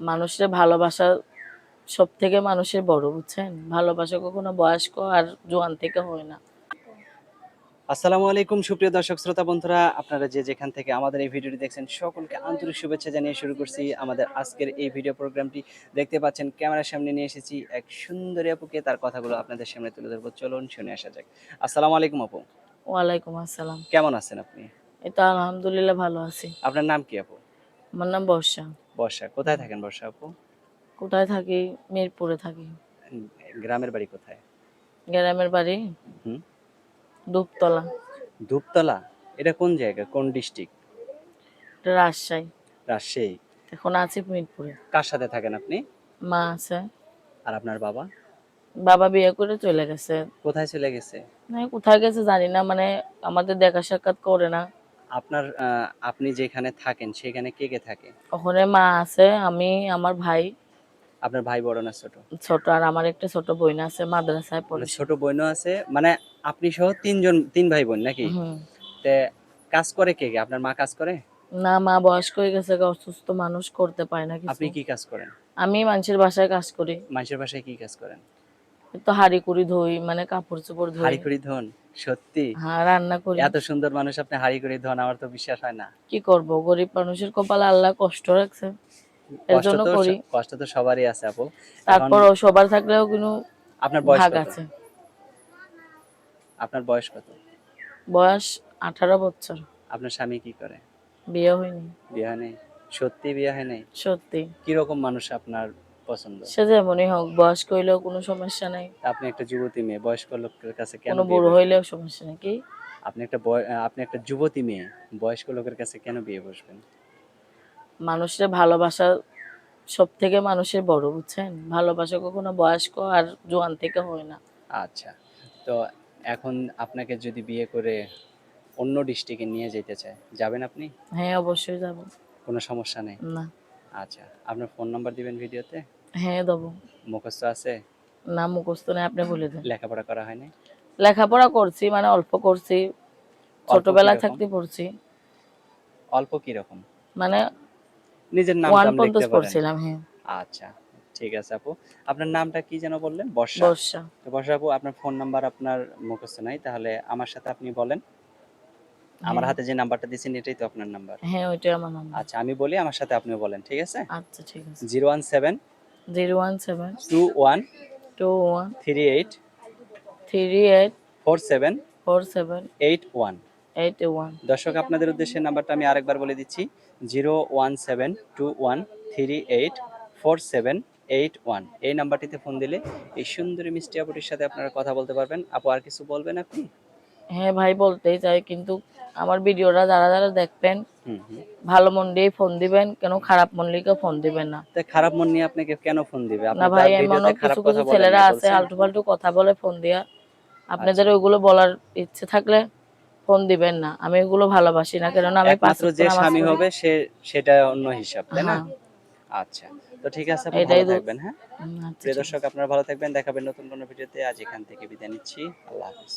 মানুষের ভালোবাসা সব থেকে মানুষের বড় বুঝছেন? ভালোবাসা কখনো বয়স্ক আর জোয়ান থেকে হয় না। আসসালামু আলাইকুম সুপ্রিয় দর্শক শ্রোতা বন্ধুরা। আপনারা যে যেখান থেকে আমাদের এই ভিডিওটি দেখছেন সকলকে আন্তরিক শুভেচ্ছা জানিয়ে শুরু করছি আমাদের আজকের এই ভিডিও প্রোগ্রামটি। দেখতে পাচ্ছেন ক্যামেরার সামনে নিয়ে এসেছি এক সুন্দরী আপুকে। তার কথাগুলো আপনাদের সামনে তুলে ধরবো। চলুন শুনে আসা যাক। আসসালামু আলাইকুম আপু। ওয়ালাইকুম আসসালাম। কেমন আছেন আপনি? এই তো আলহামদুলিল্লাহ ভালো আছি। আপনার নাম কি আপু? আমার নাম বর্ষা। বর্ষা কোথায় থাকেন বর্ষা আপু? কোথায় থাকি? মিরপুরে থাকি। গ্রামের বাড়ি কোথায়? গ্রামের বাড়ি হুম। দুপতলা। ধূপতলা এটা কোন জায়গা? কোন ডিস্ট্রিক্ট? এটা রাজশাহী। রাজশাহী। এখন আছি মিরপুরে। কার সাথে থাকেন আপনি? মা আছে। আর আপনার বাবা? বাবা বিয়ে করে চলে গেছে। কোথায় চলে গেছে? না কোথায় গেছে জানি না মানে আমাদের দেখা সাক্ষাৎ করে না। আপনার আপনি যেখানে থাকেন সেখানে কে কে থাকে? ওখানে মা আছে আমি আমার ভাই। আপনার ভাই বড় না ছোট? ছোট আর আমার একটা ছোট বোন আছে মাদ্রাসায় পড়ে। মানে ছোট বোনও আছে মানে আপনি সহ তিনজন তিন ভাই বোন নাকি? তে কাজ করে কে কে? আপনার মা কাজ করে? না মা বয়স্ক হয়ে গেছে অসুস্থ মানুষ করতে পারে না আপনি কি কাজ করেন? আমি মানুষের বাসায় কাজ করি। মানুষের বাসায় কি কাজ করেন? তো হাড়ি কুড়ি ধুই মানে কাপড় চোপড় ধুই। হাড়ি ধন সত্যি। হ্যাঁ রান্না করি। এত সুন্দর মানুষ আপনি হাড়ি ধন আমার তো বিশ্বাস হয় না। কি করব? গরিব মানুষের কপালে আল্লাহ কষ্ট রাখছে। এর জন্য করি। কষ্ট তো সবারই আছে আপু। তারপর সবার থাকলেও কিন্তু আপনার বয়স ভাগ আছে। আপনার বয়স কত? বয়স আঠারো বছর। আপনার স্বামী কি করে? বিয়ে হয়নি। বিয়ে হয় নাই সত্যি বিয়ে হয় নাই সত্যি। কীরকম মানুষ আপনার পছন্দ। সে যেমনই হোক বয়স্ক হইলেও কোনো সমস্যা নাই। আপনি একটা যুবতী মেয়ে বয়স্ক লোকের কাছে কেন কোনো বুড়ো? হইলেও সমস্যা নেই কি? আপনি একটা আপনি একটা যুবতী মেয়ে বয়স্ক লোকের কাছে কেন বিয়ে বসবেন? মানুষের ভালোবাসা সব থেকে মানুষের বড় বুঝছেন? ভালোবাসা কখনো বয়স্ক আর জোয়ান থেকে হয় না। আচ্ছা তো এখন আপনাকে যদি বিয়ে করে অন্য ডিস্ট্রিক্টে নিয়ে যেতে চায় যাবেন আপনি? হ্যাঁ অবশ্যই যাব। কোনো সমস্যা নেই? না। আচ্ছা আপনার ফোন নাম্বার দিবেন ভিডিওতে? হ্যাঁ দেবো। মুখস্থ আছে? না মুখস্থ নেই আপনি বলে দেন। লেখাপড়া করা হয়নি? লেখাপড়া করছি মানে অল্প করছি। কীরকম? থাকতে পড়ছি। অল্প কি রকম? মানে নিজের নাম ওয়ান পর্যন্ত লিখতে পড়ছিলাম হ্যাঁ। আচ্ছা ঠিক আছে আপু। আপনার নামটা কি যেন বললেন? বর্ষা। বর্ষা। তো বর্ষা আপু আপনার ফোন নাম্বার আপনার মুখস্থ নাই তাহলে আমার সাথে আপনি বলেন। আমার। হাতে যে নাম্বারটা দিয়েছেন এটাই তো আপনার নাম্বার। হ্যাঁ ওইটাই আমার নাম আচ্ছা আমি বলি আমার সাথে আপনিও বলেন ঠিক আছে? আচ্ছা ঠিক আছে। Zero one seven zero one seven two one two one three eight three eight four seven four seven eight one eight one দর্শক আপনাদের উদ্দেশ্যে নাম্বারটা আমি আরেকবার বলে দিচ্ছি zero one seven two one three eight four seven eight one এই নাম্বারটিতে ফোন দিলে এই সুন্দরী মিষ্টি আপুটির সাথে আপনারা কথা বলতে পারবেন। আপু আর কিছু বলবেন আপনি? হ্যাঁ ভাই বলতেই চাই কিন্তু আমার ভিডিওটা যারা যারা দেখবেন ভালো মন দিয়ে ফোন দিবেন কেন খারাপ মন দিয়ে ফোন দিবেন না। খারাপ মন নিয়ে আপনাকে কেন ফোন দিবে? না ভাই আর এমনও কিছু কিছু ছেলেরা আছে। আলটু ফালটু কথা বলে ফোন দিয়া। আপনাদের আচ্ছা। ওইগুলো বলার ইচ্ছে থাকলে ফোন দিবেন না। আমি ওগুলো ভালোবাসি না কেননা আমি একমাত্র যে স্বামী হবে সে সেটা অন্য হিসাব তাই না? হ্যাঁ। আচ্ছা। তো ঠিক আছে আপু এটাই ভালো থাকবেন হ্যাঁ? আচ্ছা, প্রিয় দর্শক আপনারা ভালো থাকবেন দেখাবেন নতুন কোনো ভিডিওতে। আজ এখান থেকে বিদায় নিচ্ছি। আল্লাহ হাফিজ।